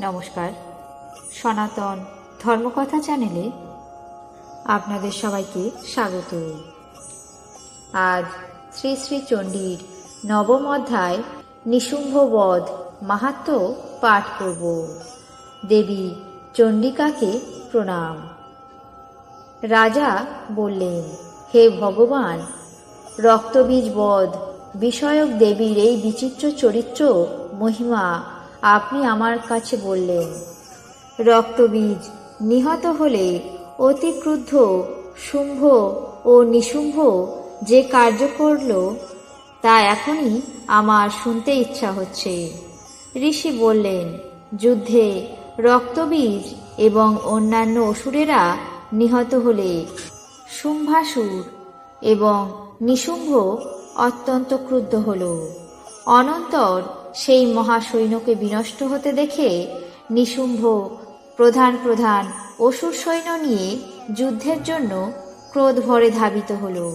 নমস্কার। সনাতন ধর্মকথা চ্যানেলে আপনাদের সবাইকে স্বাগত। আজ শ্রী শ্রী চণ্ডীর নবম অধ্যায় নিশুম্ভবধ মাহাত্ম পাঠ করব। দেবী চণ্ডিকাকে প্রণাম। রাজা বললেন, হে ভগবান, রক্তবীজ বধ, বিষয়ক দেবীর এই বিচিত্র চরিত্র, মহিমা আপনি আমার কাছে বললেন, রক্তবীজ নিহত হলে অতি ক্রুদ্ধ, শুম্ভ ও নিশুম্ভ যে কার্য করল, তা এখনই আমার শুনতে ইচ্ছা হচ্ছে। ঋষি বললেন, যুদ্ধে রক্তবীজ এবং অন্যান্য অসুরেরা নিহত হলে শুম্ভাসুর এবং নিশুম্ভ অত্যন্ত ক্রুদ্ধ হল। অনন্তর সেই মহাসৈন্যকে বিনষ্ট হতে দেখে নিশুম্ভ প্রধান প্রধান অসুর সৈন্য নিয়ে যুদ্ধের জন্য ক্রোধ ভরে ধাবিত হল।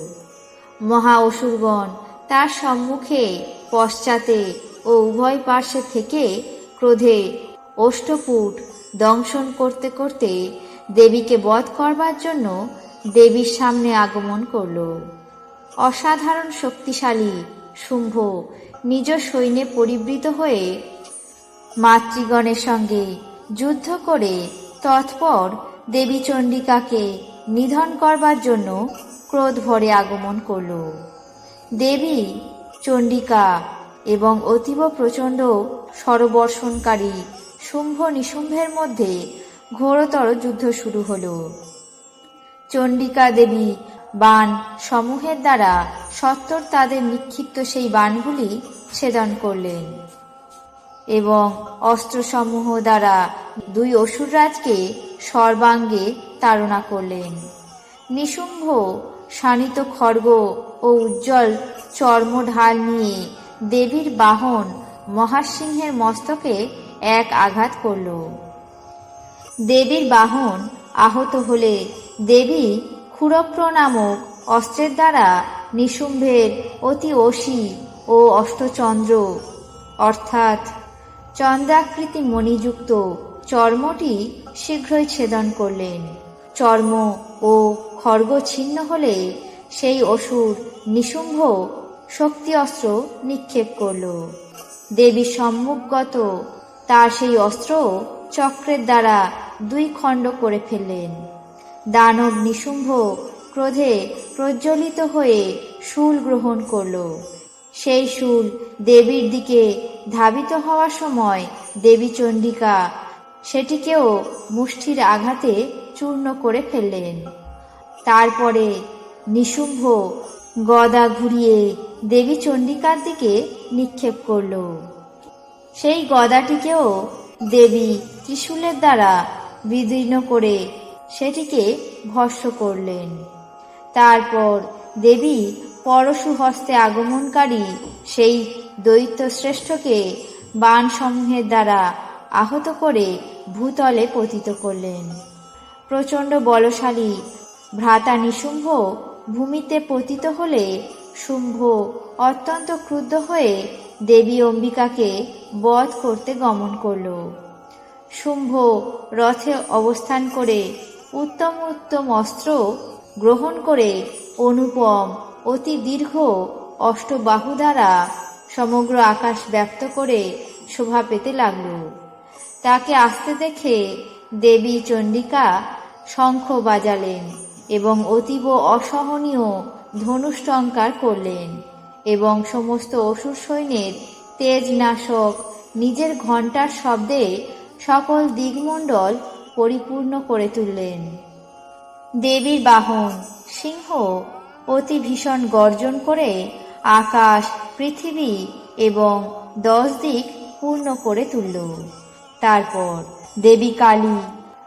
মহা অসুরগণ তার সম্মুখে পশ্চাতে ও উভয় পার্শ্বে থেকে ক্রোধে অষ্টপুট দংশন করতে করতে দেবীকে বধ করবার জন্য দেবীর সামনে আগমন করল। অসাধারণ শক্তিশালী, শুম্ভ নিজ সৈন্যে পরিবৃত হয়ে মাতৃগণের সঙ্গে যুদ্ধ করে তৎপর দেবী চণ্ডিকাকে নিধন করবার জন্য ক্রোধ ভরে আগমন করল। দেবী, চণ্ডিকা এবং অতীব প্রচণ্ড সরবর্ষণকারী শুম্ভ নিশুম্ভের মধ্যে ঘোরতর যুদ্ধ শুরু হলো। চণ্ডিকা দেবী বাণ সমূহের দ্বারা সত্তর তাদের নিক্ষিপ্ত সেই বাণগুলি ছেদন করলেন। এবং অস্ত্রসমূহ দ্বারা দুই অসুররাজকে সর্বাঙ্গে তাড়না করলেন। নিশুম্ভ শানিত খর্গ ও উজ্জ্বল চর্ম ঢাল নিয়ে দেবীর বাহন মহাসিংহের মস্তকে এক আঘাত করল। দেবীর বাহন আহত হলে দেবী ক্ষুরপ্র নামক অস্ত্রের দ্বারা নিশুম্ভের অতি অসি ও অষ্টচন্দ্র। অর্থাৎ চন্দ্রাকৃতি মণিযুক্ত চর্মটি শীঘ্রই ছেদন করলেন। চর্ম ও খর্গ ছিন্ন হলে সেই অসুর নিশুম্ভ শক্তি অস্ত্র নিক্ষেপ করল। দেবী সম্মুখগত তার সেই অস্ত্র চক্রের দ্বারা দুই খণ্ড করে ফেললেন। দানব নিশুম্ভ ক্রোধে প্রজ্বলিত হয়ে শুল গ্রহণ করল। সেই শুল দেবীর দিকে ধাবিত হওয়ার সময় দেবী চণ্ডিকা সেটিকেও মুষ্টির আঘাতে চূর্ণ করে ফেললেন। তারপরে নিশুম্ভ গদা ঘুরিয়ে দেবী চণ্ডিকার দিকে নিক্ষেপ করল। সেই গদাটিকেও দেবী ত্রিশূলের দ্বারা বিদীর্ণ করে সেটিকে ভস্য করলেন। তারপর দেবী পরশু হস্তে আগমনকারী সেই দৈত্য শ্রেষ্ঠকে বাণসমূহের দ্বারা আহত করে ভূতলে পতিত করলেন। প্রচণ্ড বলশালী ভ্রাতা নিশুম্ভ ভূমিতে পতিত হলে শুম্ভ অত্যন্ত ক্রুদ্ধ হয়ে দেবী অম্বিকাকে বধ করতে গমন করল। শুম্ভ রথে অবস্থান করে উত্তম উত্তম অস্ত্র গ্রহণ করে অনুপম অতি দীর্ঘ অষ্টবাহু দ্বারা সমগ্র আকাশ ব্যক্ত করে শোভা পেতে লাগল। তাকে আসতে দেখে দেবী চণ্ডিকা শঙ্খ বাজালেন এবং অতীব অসহনীয় ধনুষ্টঙ্কার করলেন এবং সমস্ত অসুর সৈন্যের তেজনাশক নিজের ঘণ্টার শব্দে সকল দিগমণ্ডল পরিপূর্ণ করে তুললেন। দেবীর বাহন, সিংহ অতি ভীষণ গর্জন করে আকাশ, পৃথিবী এবং দশ দিক পূর্ণ করে তুলল। তারপর দেবী কালী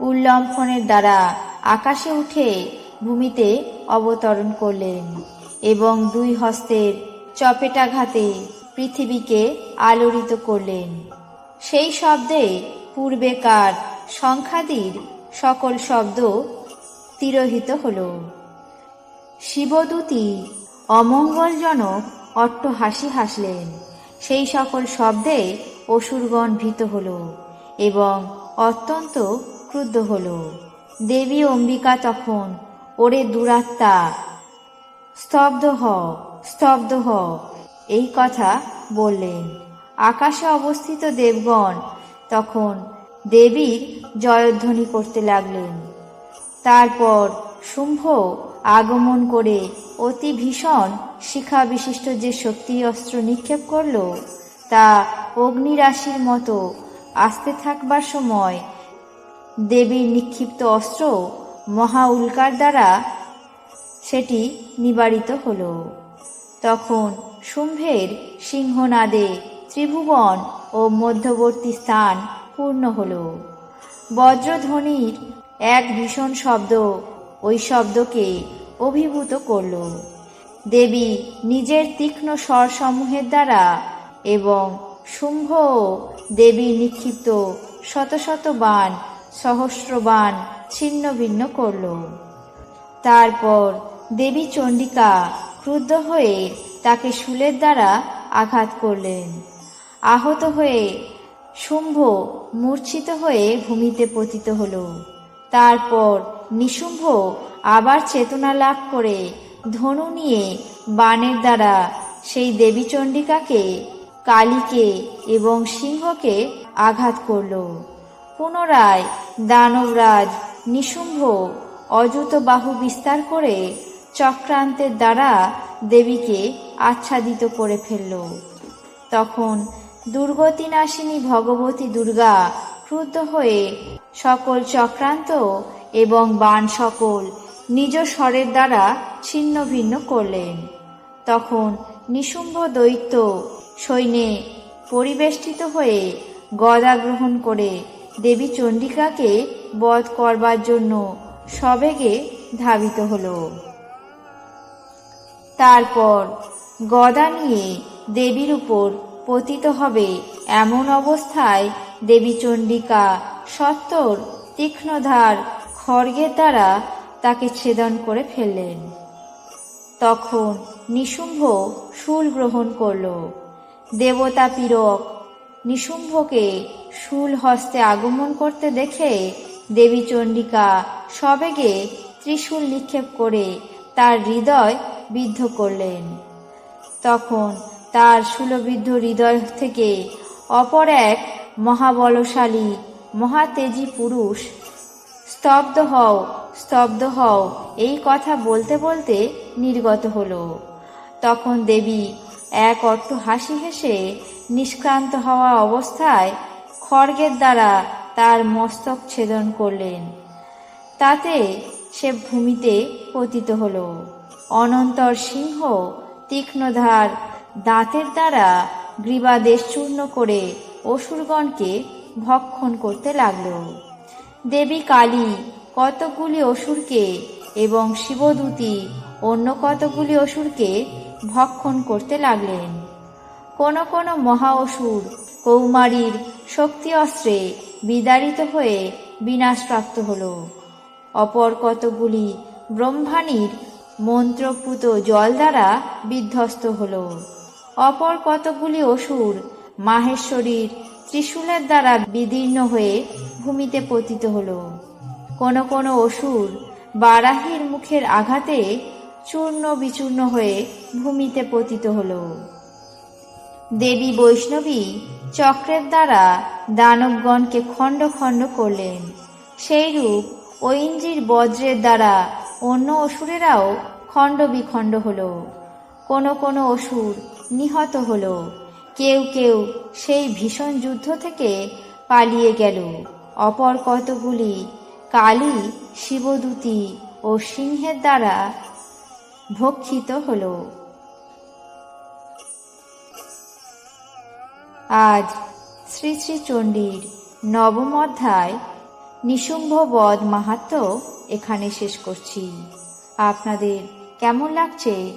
উল্লম্ফনের দ্বারা আকাশে উঠে ভূমিতে অবতরণ করলেন এবং দুই হস্তের চপেটাঘাতে পৃথিবীকে আলোড়িত করলেন। সেই শব্দে পূর্বেকার সংখ্যাদির সকল শব্দ তিরোহিত হল। শিবদূতী অমঙ্গলজনক অট্ট হাসি হাসলেন। সেই সকল শব্দে অসুরগণ ভীত হল এবং অত্যন্ত ক্রুদ্ধ হল। দেবী অম্বিকা তখন ওরে দুরাত্মা, স্তব্ধ হ স্তব্ধ হ, এই কথা বললেন। আকাশে অবস্থিত দেবগণ তখন দেবীর জয়ধ্বনি করতে লাগলেন। তারপর শুম্ভ আগমন করে অতি ভীষণ শিখা বিশিষ্ট যে শক্তি অস্ত্র নিক্ষেপ করল, তা অগ্নিরাশির মতো আসতে থাকবার সময় দেবীর নিক্ষিপ্ত অস্ত্র মহা উল্কার দ্বারা সেটি নিবারিত হল। তখন শুম্ভের সিংহনাদে ত্রিভুবন ও মধ্যবর্তী স্থান পূর্ণ হল। বজ্রধ্বনির এক ভীষণ শব্দ ওই শব্দকে অভিভূত করল। দেবী নিজের তীক্ষ্ণ স্বরসমূহের দ্বারা এবং শুম্ভ দেবী নিক্ষিপ্ত শত শত বাণ, সহস্র বাণ ছিন্ন ভিন্ন করল। তারপর দেবী চণ্ডিকা ক্রুদ্ধ হয়ে তাকে শুলের দ্বারা আঘাত করলেন। আহত হয়ে শুম্ভ মূর্ছিত হয়ে ভূমিতে পতিত হল। তারপর নিশুম্ভ আবার চেতনা লাভ করে ধনু নিয়ে বাণের দ্বারা সেই দেবী চণ্ডিকাকে, কালীকে এবং সিংহকে আঘাত করল। পুনরায় দানবরাজ নিশুম্ভ অযুত বাহু বিস্তার করে চক্রান্তের দ্বারা দেবীকে আচ্ছাদিত করে ফেলল। তখন দুর্গতি নাশিনী ভগবতী দুর্গা ক্রুদ্ধ হয়ে সকল চক্রান্ত এবং বাণ সকল নিজ স্বরের দ্বারা ছিন্ন ভিন্ন করলেন। তখন নিশুম্ভ দৈত্য সৈন্যে পরিবেষ্টিত হয়ে গদা গ্রহণ করে দেবী চণ্ডিকাকে বধ করবার জন্য সবেগে ধাবিত হলো। তারপর গদা নিয়ে দেবীর উপর পতিত হবে এমন অবস্থায় দেবী চণ্ডিকা সত্তর তীক্ষ্ণধার খড়গের দ্বারা তাকে ছেদন করে ফেললেন। তখন নিশুম্ভ শুল গ্রহণ করল। দেবতা পীরক নিশুম্ভকে শুল হস্তে আগমন করতে দেখে দেবী চণ্ডিকা সবেগে ত্রিশূল নিক্ষেপ করে তার হৃদয় বিদ্ধ করলেন। তখন তার সুলবিদ্ধ হৃদয় থেকে অপর এক মহাবলশালী, মহাতেজী পুরুষ, স্তব্ধ হও স্তব্ধ হও, এই কথা বলতে বলতে নির্গত হলো। তখন দেবী এক অট্ট হাসি হেসে নিষ্ক্রান্ত হওয়া অবস্থায় খড়গের দ্বারা তার মস্তক ছেদন করলেন। তাতে সে ভূমিতে পতিত হল। অনন্তর সিংহ তীক্ষ্ণধার দাঁতের দ্বারা গ্রীবাদেশ চূর্ণ করে অসুরগণকে ভক্ষণ করতে লাগল। দেবী কালী কতকগুলি অসুরকে এবং শিবদূতী অন্য কতকগুলি অসুরকে ভক্ষণ করতে লাগলেন। কোন কোন মহা অসুর কৌমারীর শক্তি অস্ত্রে বিদারিত হয়ে বিনাশপ্রাপ্ত হল। অপর কতগুলি ব্রহ্মাণীর মন্ত্রপুত জল দ্বারা বিধ্বস্ত হল। অপর কতগুলি অসুর মাহেশ্বরীর ত্রিশূলের দ্বারা বিদীর্ণ হয়ে ভূমিতে পতিত হল। কোন কোনো অসুর বারাহির মুখের আঘাতে চূর্ণ বিচূর্ণ হয়ে ভূমিতে পতিত হল। দেবী বৈষ্ণবী চক্রের দ্বারা দানবগণকে খণ্ড খণ্ড করলেন। সেইরূপ ঐন্দ্রির বজ্রের দ্বারা অন্য অসুরেরাও খণ্ড বিখণ্ড হল। কোনো কোনো অসুর নিহত হল। কেউ কেউ সেই ভীষণ যুদ্ধ থেকে পালিয়ে গেল। অপর কতগুলি কালী শিবদূতী ও সিংহের দ্বারা ভক্ষিত হল। আজ শ্রী শ্রী চণ্ডীর নবম অধ্যায় নিশুম্ভ বধ মাহাত্ম এখানে শেষ করছি। আপনাদের কেমন লাগছে